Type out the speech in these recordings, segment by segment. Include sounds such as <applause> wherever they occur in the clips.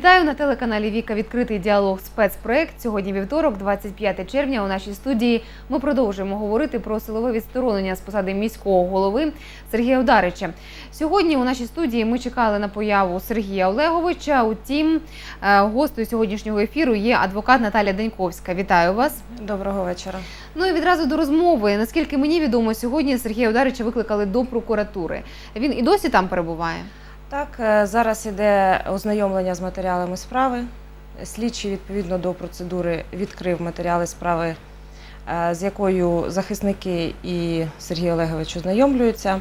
Вітаю на телеканалі Віка. Відкритий діалог спецпроект. Сьогодні вівторок, 25 червня. У нашій студії ми продовжуємо говорити про силове відсторонення з посади міського голови Сергія Ударича. Сьогодні у нашій студії ми чекали на появу Сергія Олеговича. Утім, е, гостею сьогоднішнього ефіру є адвокат Наталя Деньковська. Вітаю вас. Доброго вечора. Ну і відразу до розмови. Наскільки мені відомо, сьогодні Сергія Ударича викликали до прокуратури. Він і досі там перебуває. Так, е, зараз іде ознайомлення з матеріалами справи. Слідчий відповідно до процедури відкрив матеріали справи, е, з якою захисники і Сергій Олегович ознайомлюються.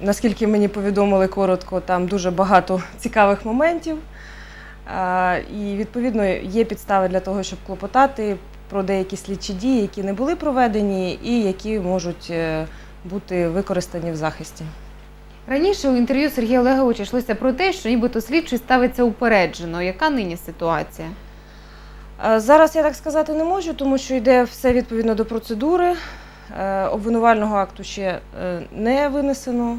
Наскільки мені повідомили коротко, там дуже багато цікавих моментів. І відповідно є підстави для того, щоб клопотати про деякі слідчі дії, які не були проведені і які можуть е, бути використані в захисті. Раніше у інтерв'ю Сергія Олеговича йшлося про те, що нібито слідчий ставиться упереджено. Яка нині ситуація? Е, Зараз я так сказати не можу, тому що йде все відповідно до процедури. Е, Обвинувального акту ще е, не винесено.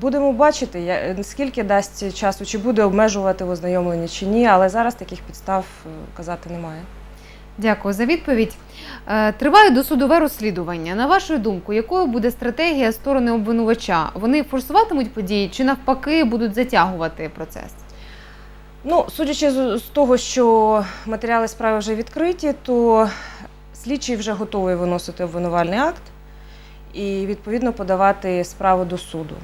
Будемо бачити, скільки дасть часу, чи буде обмежувати в ознайомленні, чи ні, але зараз таких підстав казати немає. Дякую за відповідь. Е, Триває досудове розслідування. На вашу думку, якою буде стратегія сторони обвинувача? Вони форсуватимуть події чи навпаки будуть затягувати процес? Ну, судячи з того, що матеріали справи вже відкриті, то слідчий вже готовий виносити обвинувальний акт і відповідно подавати справу до суду.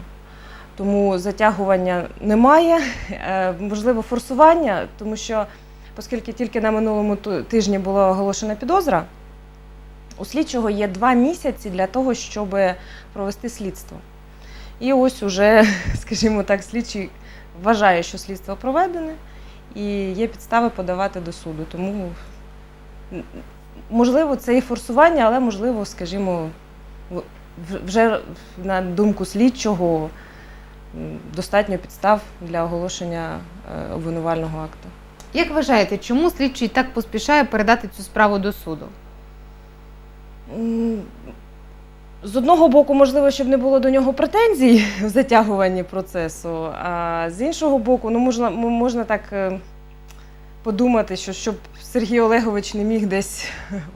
Тому затягування немає, Е, можливо, форсування, тому що, оскільки тільки на минулому тижні була оголошена підозра, у слідчого є два місяці для того, щоб провести слідство. І ось уже, <laughs> скажімо так, слідчий вважає, що слідство проведене, і є підстави подавати до суду. Тому можливо, це і форсування, але можливо, скажімо, вже на думку слідчого достатньо підстав для оголошення е, обвинувального акту. Як вважаєте, чому слідчий так поспішає передати цю справу до суду? З одного боку, можливо, щоб не було до нього претензій в затягуванні процесу, а з іншого боку, ну можна, можна так е, подумати, що щоб Сергій Олегович не міг десь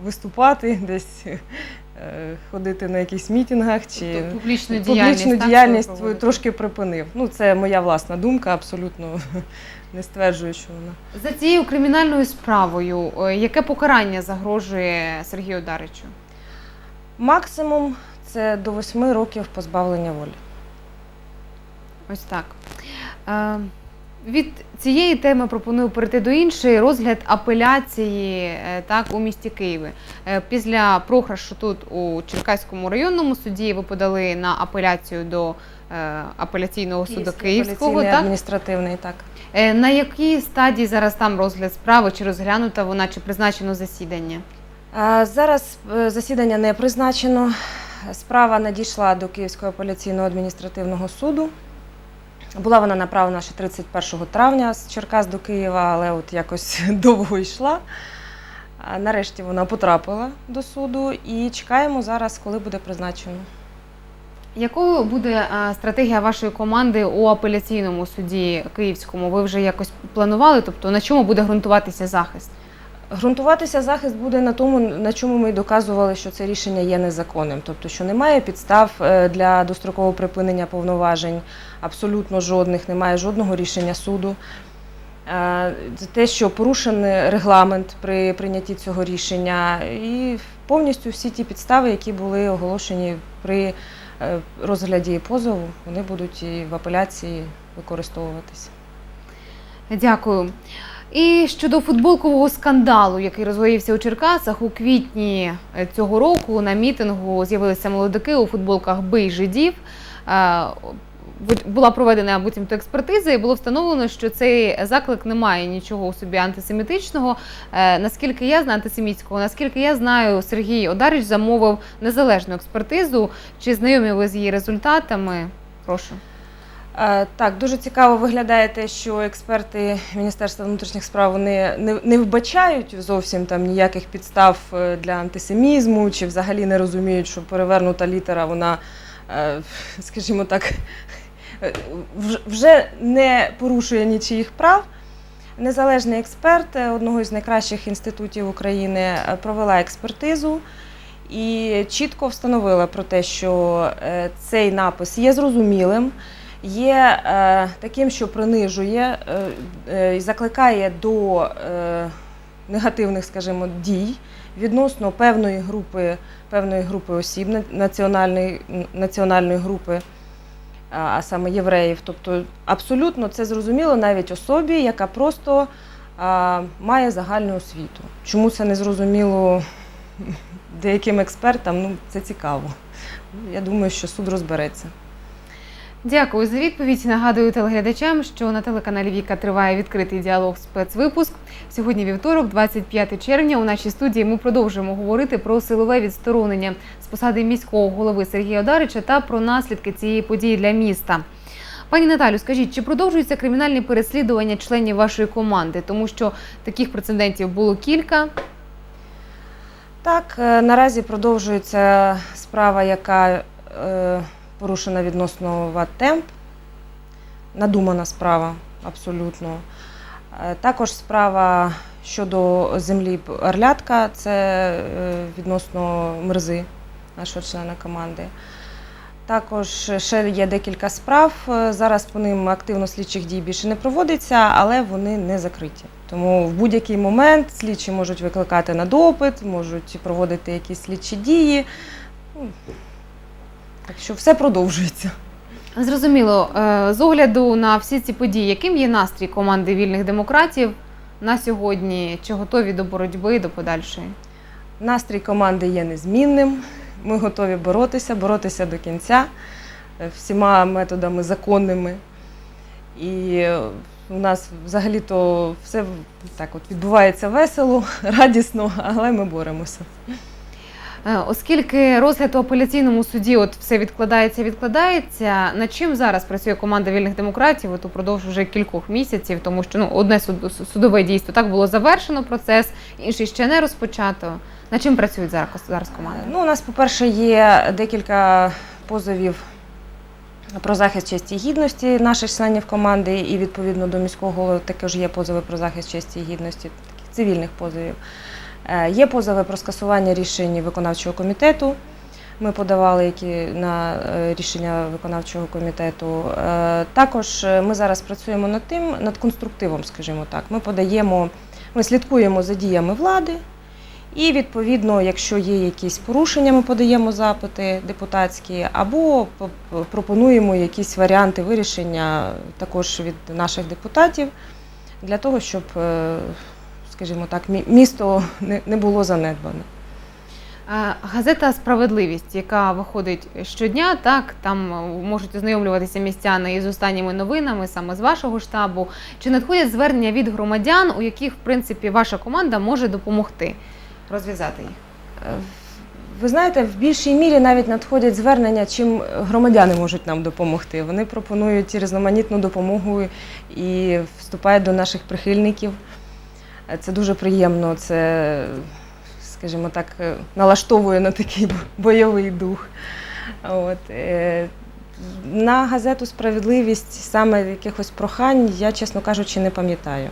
виступати, десь ходити на якихось мітингах чи Тобто публічну діяльність, публічну так, діяльність свою проводити? трошки припинив. Ну, це моя власна думка, абсолютно <laughs> не стверджую, що вона. За цією кримінальною справою, е, яке покарання загрожує Сергію Даричу? Максимум це до восьми років позбавлення волі. Ось так. Від цієї теми пропоную перейти до іншої розгляд апеляції е, так, у місті Києві. Е, після програшу тут у Черкаському районному суді ви подали на апеляцію до е, апеляційного суду Київського. Так? адміністративний, так. На якій стадії зараз там розгляд справи? Чи розглянута вона, чи призначено засідання? Зараз засідання не призначено. Справа надійшла до Київського апеляційного адміністративного суду. Була вона направлена ще 31 травня з Черкас до Києва, але от якось <laughs> довго йшла. Нарешті вона потрапила до суду і чекаємо зараз, коли буде призначено. Якою буде е, стратегія вашої команди у апеляційному суді Київському? Ви вже якось планували? Тобто на чому буде ґрунтуватися захист? Грунтуватися захист буде на тому, на чому ми доказували, що це рішення є незаконним, тобто, що немає підстав е, для дострокового припинення повноважень, абсолютно жодних, немає жодного рішення суду. Е, це Те, що порушений регламент при прийнятті цього рішення, і повністю всі ті підстави, які були оголошені при е, розгляді позову, вони будуть і в апеляції використовуватися. Дякую. І щодо футболкового скандалу, який розвоївся у Черкасах у квітні е, цього року на мітингу з'явилися молодики у футболках Бий жидів. Е, Була проведена буцімто експертиза, і було встановлено, що цей заклик не має нічого у собі антисемітичного. Е, Наскільки я знаю антисемітського, наскільки я знаю, Сергій Одарич замовив незалежну експертизу. Чи знайомі ви з її результатами? Прошу. Е, Так, дуже цікаво виглядає те, що експерти Міністерства внутрішніх справ вони не, не вбачають зовсім там ніяких підстав е, для антисемізму, чи взагалі не розуміють, що перевернута літера, вона, е, скажімо так, вже не порушує нічиїх прав. Незалежний експерт одного з найкращих інститутів України провела експертизу і чітко встановила про те, що цей напис є зрозумілим, є е, таким, що принижує е, е, і закликає до негативних, скажімо, дій відносно певної групи, певної групи осіб національної, національної групи, а саме євреїв. Тобто абсолютно це зрозуміло навіть особі, яка просто а, має загальну освіту. Чому це не зрозуміло деяким експертам? Ну, це цікаво. Я думаю, що суд розбереться. Дякую за відповідь. Нагадую телеглядачам, що на телеканалі Віка триває відкритий діалог спецвипуск. Сьогодні вівторок, 25 червня. У нашій студії ми продовжуємо говорити про силове відсторонення з посади міського голови Сергія Одарича та про наслідки цієї події для міста. Пані Наталю, скажіть, чи продовжуються кримінальні переслідування членів вашої команди? Тому що таких прецедентів було кілька. Так, е, наразі продовжується справа, яка е, порушена відносно ВАТ Темп. Надумана справа, абсолютно. Е, Також справа щодо землі Орлятка, це е, відносно Мирзи, нашого члена команди. Також ще є декілька справ. Е, Зараз по ним активно слідчих дій більше не проводиться, але вони не закриті. Тому в будь-який момент слідчі можуть викликати на допит, можуть проводити якісь слідчі дії. Так що все продовжується. Зрозуміло, Е, з огляду на всі ці події, яким є настрій команди вільних демократів на сьогодні? Чи готові до боротьби до подальшої? Настрій команди є незмінним. Ми готові боротися, боротися до кінця е, всіма методами законними. І е, у нас взагалі-то все так от відбувається весело, <laughs> радісно, але ми боремося. Е, Оскільки розгляд у апеляційному суді от все відкладається, відкладається. Над чим зараз працює команда вільних демократів? От упродовж вже кількох місяців, тому що ну одне суд- судове дійство так було завершено процес, інший ще не розпочато. Над чим працюють зараз зараз команда? Ну, у нас, по-перше, є декілька позовів про захист честі і гідності наших членів команди, і відповідно до міського голови також є позови про захист честі і гідності, таких цивільних позовів. Е, Є позови про скасування рішень виконавчого комітету. Ми подавали які на е, рішення виконавчого комітету. Е, Також ми зараз працюємо над тим, над конструктивом, скажімо так. Ми подаємо, ми слідкуємо за діями влади. І відповідно, якщо є якісь порушення, ми подаємо запити депутатські, або пропонуємо якісь варіанти вирішення також від наших депутатів для того, щоб, скажімо так, місто не- було занедбане. Газета Справедливість, яка виходить щодня, так там е, можуть ознайомлюватися містяни із останніми новинами саме з вашого штабу. Чи надходять звернення від громадян, у яких в принципі ваша команда може допомогти розв'язати їх? Е, Ви знаєте, в більшій мірі навіть надходять звернення, чим громадяни можуть нам допомогти. Вони пропонують різноманітну допомогу і вступають до наших прихильників. Це дуже приємно. Це, скажімо так, е, налаштовує на такий бойовий дух. От. е, На газету Справедливість саме якихось прохань, я, чесно кажучи, не пам'ятаю.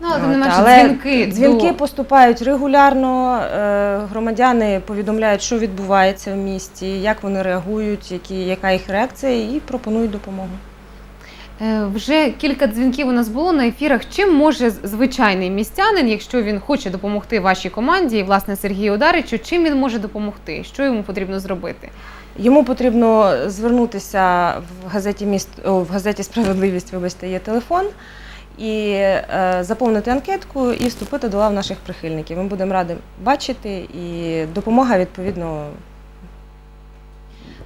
Ну, але От, але дзвінки, Дзвінки до... поступають регулярно. е, Громадяни повідомляють, що відбувається в місті, як вони реагують, які, яка їх реакція, і пропонують допомогу. Е, Вже кілька дзвінків у нас було на ефірах. Чим може звичайний містянин, якщо він хоче допомогти вашій команді, і власне Сергію Ударичу, чим він може допомогти? Що йому потрібно зробити? Йому потрібно звернутися в газеті міст в газеті Справедливість, вибачте, є телефон. І е, заповнити анкетку і вступити до лав наших прихильників. Ми будемо раді бачити, і допомога відповідно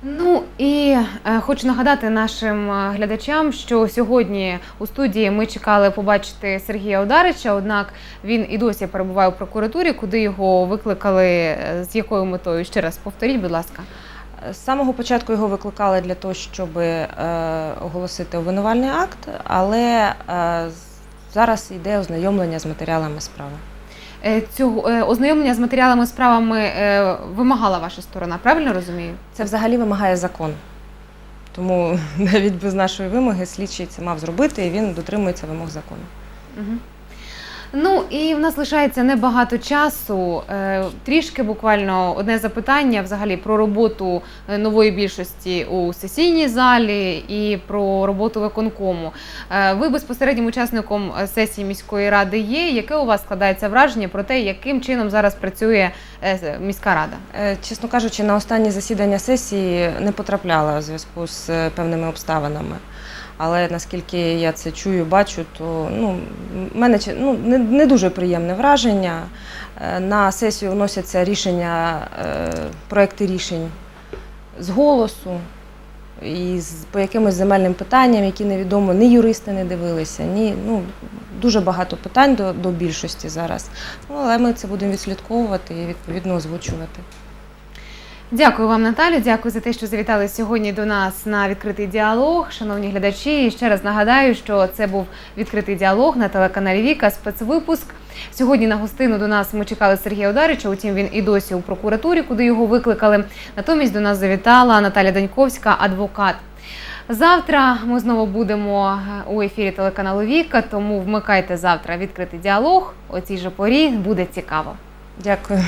Ну і е, хочу нагадати нашим е, глядачам, що сьогодні у студії ми чекали побачити Сергія Ударича, однак він і досі перебуває у прокуратурі, куди його викликали е, з якою метою? Ще раз повторіть, будь ласка. З самого початку його викликали для того, щоб е, оголосити обвинувальний акт, але е, зараз йде ознайомлення з матеріалами справи. Е, Цього е, ознайомлення з матеріалами справами е, вимагала ваша сторона, правильно розумію? Це взагалі вимагає закон. Тому <laughs> навіть без нашої вимоги слідчий це мав зробити, і він дотримується вимог закону. Мгм. Ну і в нас лишається небагато часу. Е, Трішки буквально одне запитання взагалі про роботу е, нової більшості у сесійній залі і про роботу виконкому. Е, Ви безпосереднім учасником сесії міської ради є. Яке у вас складається враження про те, яким чином зараз працює міська рада? Чесно кажучи, на останні засідання сесії не потрапляла у зв'язку з певними обставинами. Але наскільки я це чую, бачу, то ну, мене ну, не, не дуже приємне враження. Е, На сесію вносяться рішення, е, проекти рішень з голосу і з, по якимось земельним питанням, які невідомо, ні юристи не дивилися, ні, ну, дуже багато питань до, до більшості зараз. Ну, але ми це будемо відслідковувати і відповідно озвучувати. Дякую вам, Наталю. Дякую за те, що завітали сьогодні до нас на відкритий діалог. Шановні глядачі, ще раз нагадаю, що це був відкритий діалог на телеканалі Віка. Спецвипуск. Сьогодні на гостину до нас ми чекали Сергія Ударича. Утім, він і досі у прокуратурі, куди його викликали. Натомість до нас завітала Наталя Даньковська, адвокат. Завтра ми знову будемо у ефірі телеканалу Віка, тому вмикайте завтра відкритий діалог. О цій же порі буде цікаво. Дякую.